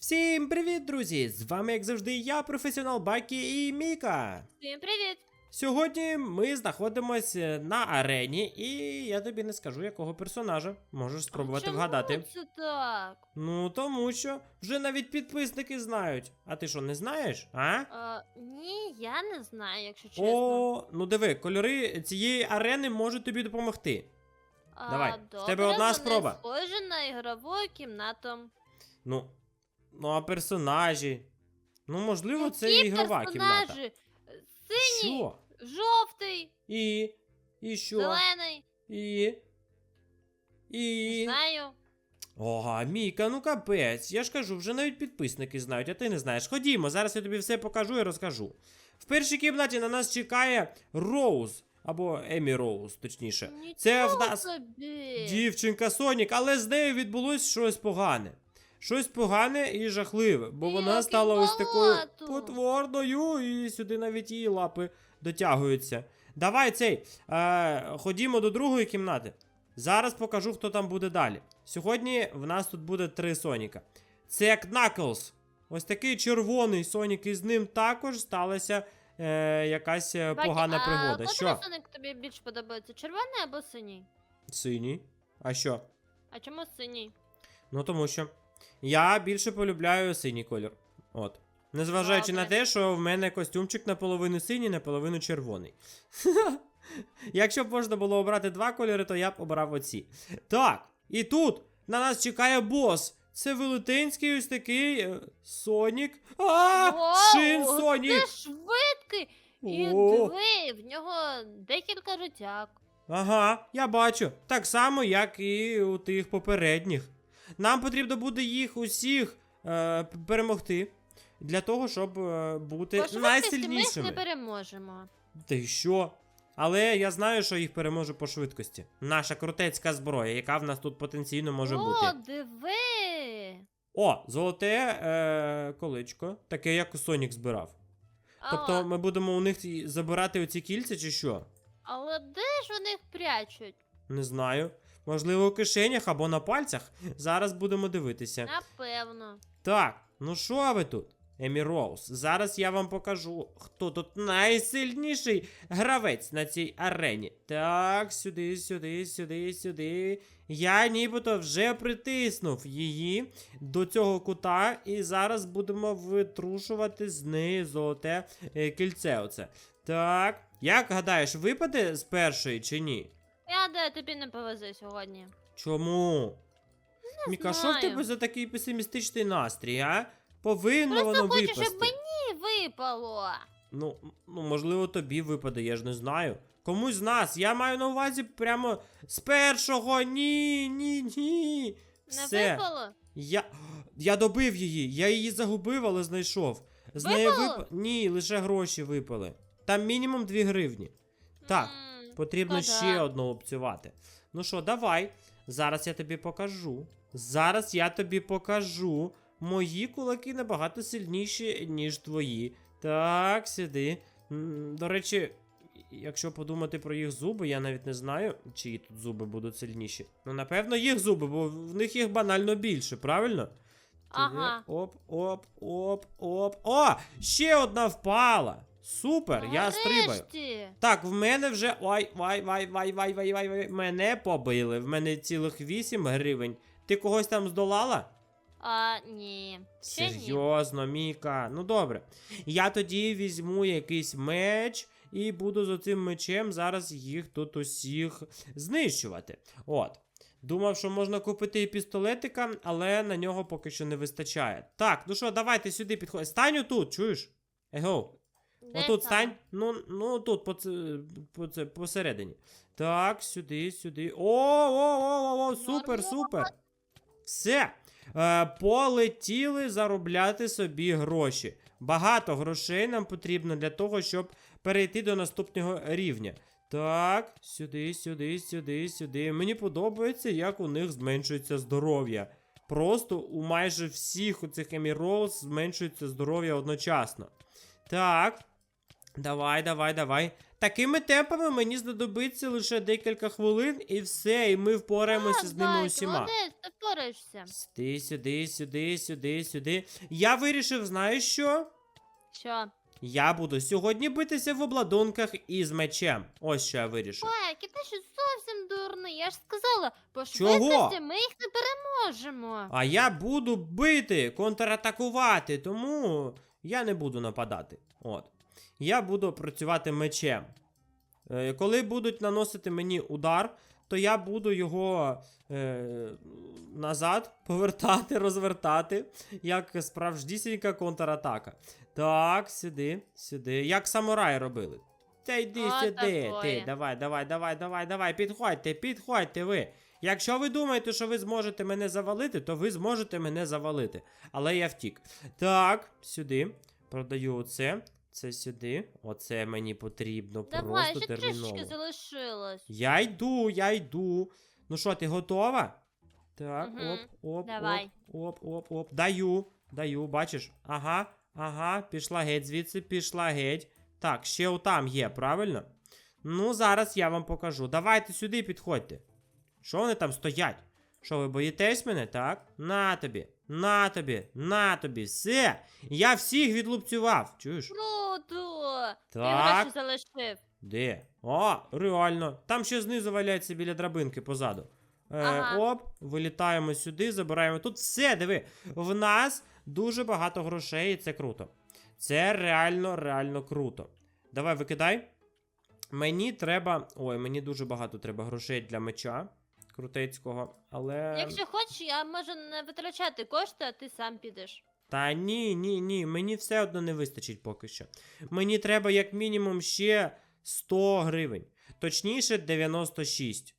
Всім привіт, друзі! З вами, як завжди, я, професіонал Бакі і Міка. Всім привіт! Сьогодні ми знаходимося на арені, і я тобі не скажу, якого персонажа. Можеш спробувати Чому вгадати. це так? Ну, тому що вже навіть підписники знають. А ти що, не знаєш? А? А, ні, я не знаю, якщо чесно. О, ну диви, кольори цієї арени можуть тобі допомогти. а, давай, в добре, тебе одна вони спроба. Схожі на ігрову кімнату. Ну, ну а персонажі. Ну, можливо, це Які ігрова кімната. персонажі? Синій, Що? жовтий, І. І що? зелений. І. І. Знаю. Ога, Міка, ну капець. Я ж кажу, вже навіть підписники знають, а ти не знаєш. Ходімо, зараз я тобі все покажу і розкажу. В першій кімнаті на нас чекає Роуз. Або Емі Роуз, точніше. Це в нас собі. дівчинка Сонік, але з нею відбулось щось погане. Щось погане і жахливе, бо вона стала ось такою потворною, і сюди навіть її лапи дотягуються. Давай цей, е, ходімо до другої кімнати. Зараз покажу, хто там буде далі. Сьогодні в нас тут буде три Соніка. Це як Knuckles. Ось такий червоний Сонік, і з ним також сталася е, якась е, погана а пригода. котрий Що? соник тобі більш подобається? Червоний або синій? Синій. А що? А чому синій? Ну тому що я більше полюбляю синій колір. От. Незважаючи на те, що в мене костюмчик наполовину синій, наполовину червоний. Якщо б можна було обрати два кольори, то я б обрав оці. Так, і тут на нас чекає бос. Це велетенський ось такий е, Сонік. А! Вау, Шин Сонік! швидкий! І О! диви, в нього декілька життяк. Ага, я бачу. Так само, як і у тих попередніх. Нам потрібно буде їх усіх е, перемогти. Для того, щоб е, бути швидкості ми найсильнішими. не переможемо. Ти що? Але я знаю, що їх переможу по швидкості. Наша крутецька зброя, яка в нас тут потенційно може О, бути. диви! О, золоте е, колечко, таке, як Сонік збирав. Тобто ми будемо у них забирати оці кільця, чи що? але де ж вони їх прячуть? Не знаю. Можливо, у кишенях або на пальцях. Зараз будемо дивитися. Напевно. Так, ну що ви тут? Емі Роуз, зараз я вам покажу, хто тут найсильніший гравець на цій арені. Так, сюди, сюди, сюди, сюди. Я нібито вже притиснув її до цього кута, і зараз будемо витрушувати з неї золоте кільце. Оце. Так. Як гадаєш, випаде з першої чи ні? Я де тобі не повезе сьогодні. Чому? Міка, що в знаю. тебе за такий песимістичний настрій, а? Повинно Просто воно хочу, випасти. щоб мені випало. Ну, ну, можливо, тобі випаде, я ж не знаю. Комусь з нас. Я маю на увазі прямо з першого. Ні, ні, ні. Не Все. випало? Я. Я добив її. Я її загубив, але знайшов. З неї Випало? вип... Ні, лише гроші випали. Там мінімум 2 гривні. Так. Потрібно шкода. ще одну опцювати. Ну що, давай. Зараз я тобі покажу. Зараз я тобі покажу. Мої кулаки набагато сильніші, ніж твої. Так, сюди. М, До речі, якщо подумати про їх зуби, я навіть не знаю, чиї тут зуби будуть сильніші. Ну, напевно, їх зуби, бо в них їх банально більше, правильно? Ага. Оп, оп, оп, оп. О! Ще одна впала! Супер, я стрибаю. Так, в мене вже. Ой, вай, вай, вай, вай, вай, вай, вай. Мене побили. В мене цілих 8 гривень. Ти когось там здолала? А, ні. Ще ні. Серйозно, Міка. Ну добре. Я тоді візьму якийсь меч і буду з оцим мечем зараз їх тут усіх знищувати. От. Думав, що можна купити і пістолетика, але на нього поки що не вистачає. Так, ну що, давайте сюди підходь. Стань тут, чуєш? Его. Де Отут стань. Ну, ну тут, по, це, по це, посередині. Так, сюди, сюди. О, о, о, о, о, супер, супер. Все. Е, полетіли заробляти собі гроші. Багато грошей нам потрібно для того, щоб перейти до наступного рівня. Так, сюди, сюди, сюди, сюди. Мені подобається, як у них зменшується здоров'я. Просто у майже всіх у цих еміролс зменшується здоров'я одночасно. Так. Давай, давай, давай. Такими темпами мені знадобиться лише декілька хвилин і все, і ми впораємося з ними усіма. Молодець, ти впораєшся. Сюди, сюди, сюди, сюди, сюди. Я вирішив, знаєш що? Що? Я буду сьогодні битися в обладунках із мечем. Ось що я вирішив. Пекі, ти що зовсім дурний? Я ж сказала, по Чого? швидкості ми їх не переможемо. А я буду бити, контратакувати, тому я не буду нападати. От. Я буду працювати мечем. Е, коли будуть наносити мені удар, то я буду його е, назад повертати, розвертати, як справжнісінька контратака. Так, сюди, сюди. Як самураї робили. Та йди О, сюди, ти. Давай, давай, давай, давай, давай. Підходьте, підходьте ви. Якщо ви думаєте, що ви зможете мене завалити, то ви зможете мене завалити. Але я втік. Так, сюди. Продаю оце. Це сюди. Оце мені потрібно Давай, просто ще терміново. залишилось. Я йду, я йду. Ну що, ти готова? Так, Мгм. оп, оп, Давай. оп, оп, оп, оп. Даю, даю, бачиш? Ага, ага, пішла геть звідси, пішла геть. Так, ще отам є, правильно? Ну, зараз я вам покажу. Давайте сюди підходьте. Що вони там стоять? Що, ви боїтесь мене, так? На тобі, на тобі, на тобі. Все. Я всіх відлупцював. Чуєш? Круто! Ти Так. залишив. Де? О, реально. Там ще знизу валяється біля драбинки позаду. Е, Ага. Оп, вилітаємо сюди, забираємо. Тут все, диви. В нас дуже багато грошей, і це круто. Це реально, реально круто. Давай викидай. Мені треба. Ой, мені дуже багато треба грошей для меча крутецького. Але. Якщо хочеш, я можу не витрачати кошти, а ти сам підеш. Та ні, ні, ні, мені все одно не вистачить поки що. Мені треба як мінімум ще 100 гривень. Точніше, 96.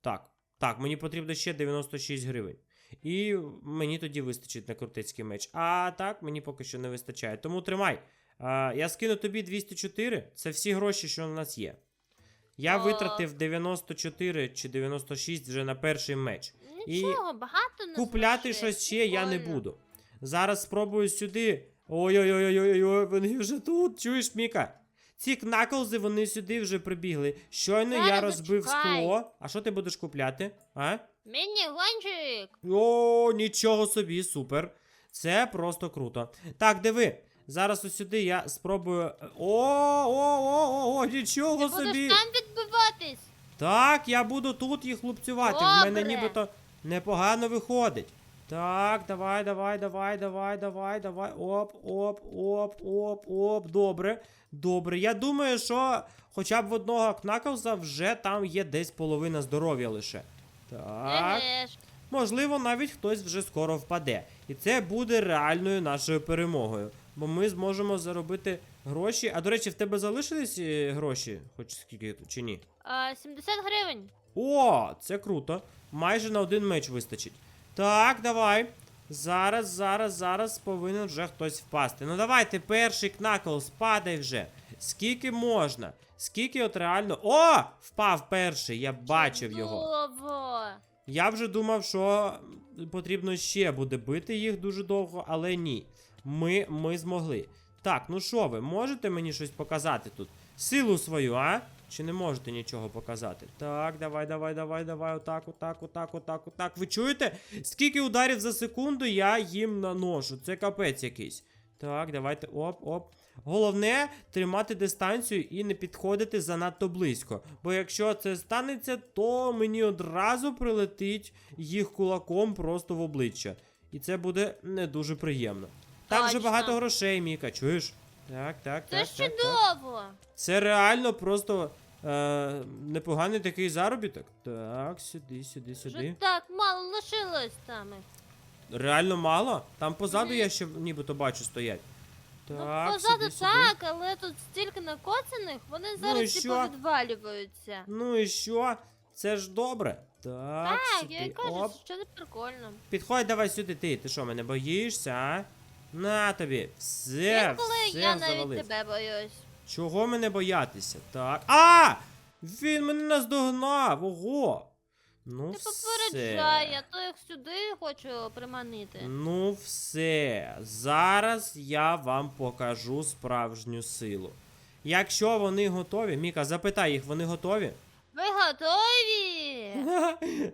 Так, так, мені потрібно ще 96 гривень. І мені тоді вистачить на крутецький меч. А так, мені поки що не вистачає. Тому тримай. А, я скину тобі 204. Це всі гроші, що у нас є. Я О. витратив 94 чи 96 вже на перший меч. Нічого, багато не Купляти залишив. щось ще я не Прикольно. буду. Зараз спробую сюди. Ой-ой-ой-ой-ой, вони вже тут. Чуєш, Міка? Ці кнаклзи, вони сюди вже прибігли. Щойно я Зараз розбив зачекай. скло. А що ти будеш купляти? А? Міні-гончик! О, нічого собі, супер. Це просто круто. Так, диви. Зараз ось сюди я спробую. О, о, о, о, о, нічого Ти собі. будеш там відбиватись. Так, я буду тут їх лупцювати. В мене Добре. нібито непогано виходить. Так, давай, давай, давай, давай, давай, давай. Оп, оп, оп, оп, оп. Добре. Добре. Я думаю, що хоча б в одного кнаклза вже там є десь половина здоров'я лише. Так. Еге ж. Можливо, навіть хтось вже скоро впаде. І це буде реальною нашою перемогою. Бо ми зможемо заробити гроші. А до речі, в тебе залишились е, гроші? Хоч скільки чи ні? А, 70 гривень. О, це круто. Майже на один меч вистачить. Так, давай. Зараз, зараз, зараз повинен вже хтось впасти. Ну давайте, перший кнакл, спадай вже. Скільки можна? Скільки от реально. О! Впав перший, я бачив його. Я вже думав, що потрібно ще буде бити їх дуже довго, але ні. Ми, ми змогли. Так, ну що ви, можете мені щось показати тут? Силу свою, а? Чи не можете нічого показати? Так, давай, давай, давай, давай, отак, отак, отак, отак, отак. Ви чуєте? Скільки ударів за секунду я їм наношу? Це капець якийсь. Так, давайте. Оп, оп. Головне тримати дистанцію і не підходити занадто близько. Бо якщо це станеться, то мені одразу прилетить їх кулаком просто в обличчя. І це буде не дуже приємно. Там вже багато грошей, Міка, чуєш? Так, так, Це так. ж так, так. чудово. Це реально просто е, непоганий такий заробіток. Так, сюди, сюди, Вже сюди. так мало лишилось там. Реально мало? Там позаду я ще нібито бачу стоять. Так, ну, позаду сюди, сюди. так, але тут стільки накоцаних, вони і зараз всі що? повідвалюються. Ну і що? Це ж добре. Так, Так, сюди. я й кажу, Оп. що це прикольно. Підходь давай сюди, ти. Ти що, мене боїшся, а? На тобі. Все, Інколи все я навіть завалив. тебе боюсь. Чого мене боятися? Так. А! Він мене наздогнав! Ого! Ну Ти все. я то їх сюди хочу приманити. Ну все. Зараз я вам покажу справжню силу. Якщо вони готові, Міка, запитай їх, вони готові? Ви готові?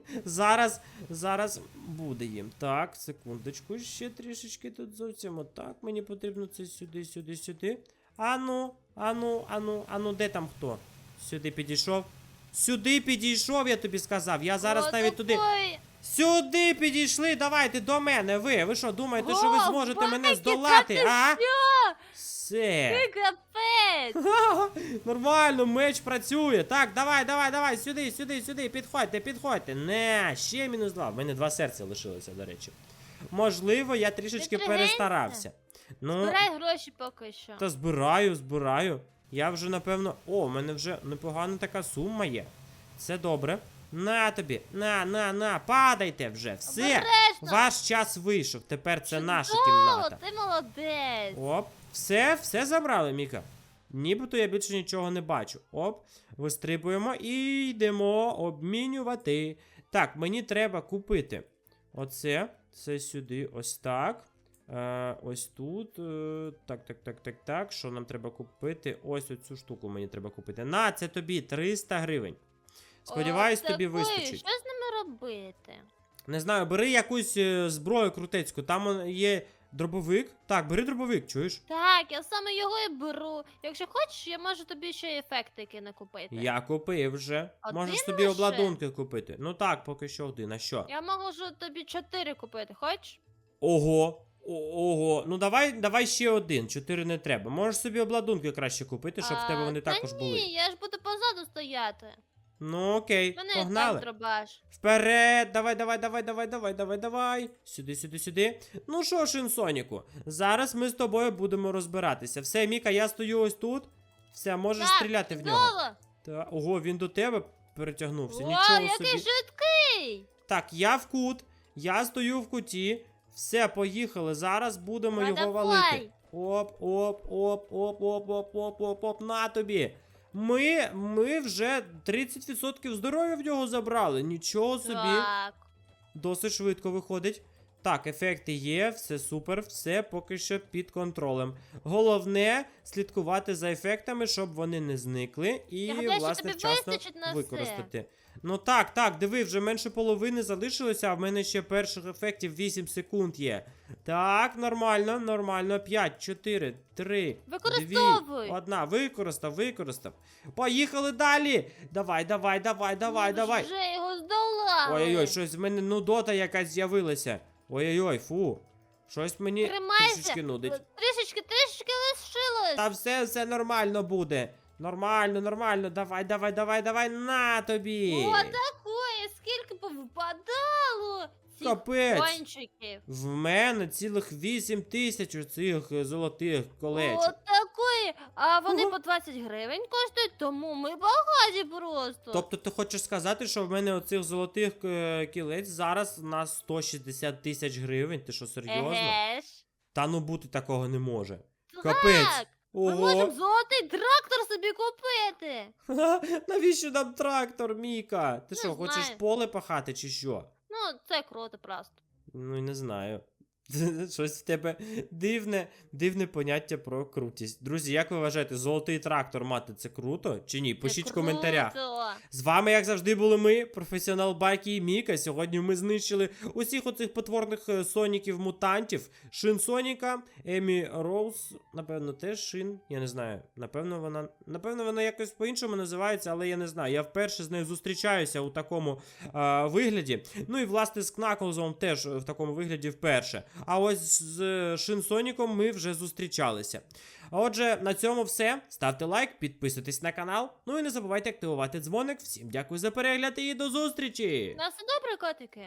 зараз, зараз буде їм. Так, секундочку, ще трішечки тут зовсім отак. Мені потрібно це сюди, сюди, сюди. Ану, ану, ану, ану, де там хто? Сюди підійшов. Сюди підійшов, я тобі сказав. Я зараз навіть туди. Сюди підійшли, давайте до мене. Ви. Ви що, думаєте, що ви зможете мене здолати? А? Що? Все. Ти капець. Нормально, меч працює. Так, давай, давай, давай, сюди, сюди, сюди. Підходьте, підходьте. Не, ще мінус два. В мене два серця лишилося, до речі. Можливо, я трішечки перестарався. Ну, Збирай гроші поки що. та збираю, збираю. Я вже, напевно. О, в мене вже непогана така сума є. Це добре. На тобі, на, на, на, падайте вже. Все. Обережно. Ваш час вийшов. Тепер це наша Чудово, кімната. Ти молодець. Оп, все, все забрали, Міка. Нібито я більше нічого не бачу. Оп, вистрибуємо і йдемо обмінювати. Так, мені треба купити. Оце, це сюди, ось так. Е, ось тут. Е, так, так, так, так, так. Що нам треба купити? Ось оцю штуку мені треба купити. На, це тобі 300 гривень. Сподіваюсь, О, тобі такої. вистачить. Що з ними робити? Не знаю, бери якусь е, зброю крутецьку. Там є дробовик. Так, бери дробовик, чуєш? Так, я саме його і беру. Якщо хочеш, я можу тобі ще ефектики накупити. Я купив вже. Один Можеш собі лише? обладунки купити. Ну так, поки що один. А що? Я можу тобі чотири купити, хочеш? Ого. О- Ого. Ну давай, давай ще один. Чотири не треба. Можеш собі обладунки краще купити, щоб в тебе А, вони та також ні, були. я ж буду позаду стояти. Ну окей, Мене погнали. дробаш. Вперед, давай, давай, давай, давай, давай, давай, давай. Сюди, сюди, сюди. Ну що, Шинсоніку, зараз ми з тобою будемо розбиратися. Все, Міка, я стою ось тут. Все, можеш Так, стріляти в нього. Чудово! Та, ого, він до тебе перетягнувся. Вау, Нічого який собі. швидкий! Так, я в кут, я стою в куті. Все, поїхали. Зараз будемо Та його давай. валити. Оп, оп, оп, оп, оп, оп, оп, оп, оп, на тобі. Ми, ми вже 30% здоров'я в нього забрали. Нічого собі. Так. Досить швидко виходить. Так, ефекти є, все супер, все поки що під контролем. Головне слідкувати за ефектами, щоб вони не зникли, і Я гадаю, що власне тобі вчасно вистачить на все. використати. Ну так, так, диви, вже менше половини залишилося, а в мене ще перших ефектів 8 секунд є. Так, нормально, нормально. 5, 4, 3, Використовуй. 2, одна. Використав, використав. Поїхали далі. Давай, давай, давай, давай, Ми давай. Вже його здолали. Ой-ой-ой, щось в мене нудота якась з'явилася. Ой-ой-ой, фу. Щось мені Тримайся. трішечки нудить. Трішечки, трішечки лишилось. Та все, все нормально буде. Нормально, нормально. Давай, давай, давай, давай, на тобі. О, такої, скільки повипадало. Ці Капець. кончиків. В мене цілих 8 тисяч оцих золотих колечок. О, такої. А вони Ого. по 20 гривень коштують, тому ми багаті просто. Тобто ти хочеш сказати, що в мене оцих золотих е, кілець зараз на 160 тисяч гривень? Ти що, серйозно? Еге ж. Та ну бути такого не може. Так, Капець. Ми Ого. можемо золотий трактор собі купити. Навіщо нам трактор, Міка? Ти Не що, хочеш знаю. поле пахати чи що? Ну, це круто просто. Ну, не знаю. Щось в тебе дивне, дивне поняття про крутість. Друзі, як ви вважаєте, золотий трактор мати це круто чи ні? Пишіть в коментарях. З вами, як завжди, були ми, професіонал Байкі і Міка. Сьогодні ми знищили усіх оцих потворних е, соніків-мутантів. Шин Соніка, Емі Роуз, напевно, теж Шин. Я не знаю. Напевно, вона. Напевно, вона якось по-іншому називається, але я не знаю. Я вперше з нею зустрічаюся у такому е, вигляді. Ну і власне з Кнаклзом теж в такому вигляді вперше. А ось з Шинсоніком Шин Соніком ми вже зустрічалися. Отже, на цьому все. Ставте лайк, підписуйтесь на канал. Ну і не забувайте активувати дзвоник. Всім дякую за перегляд і до зустрічі! На все добре, котики.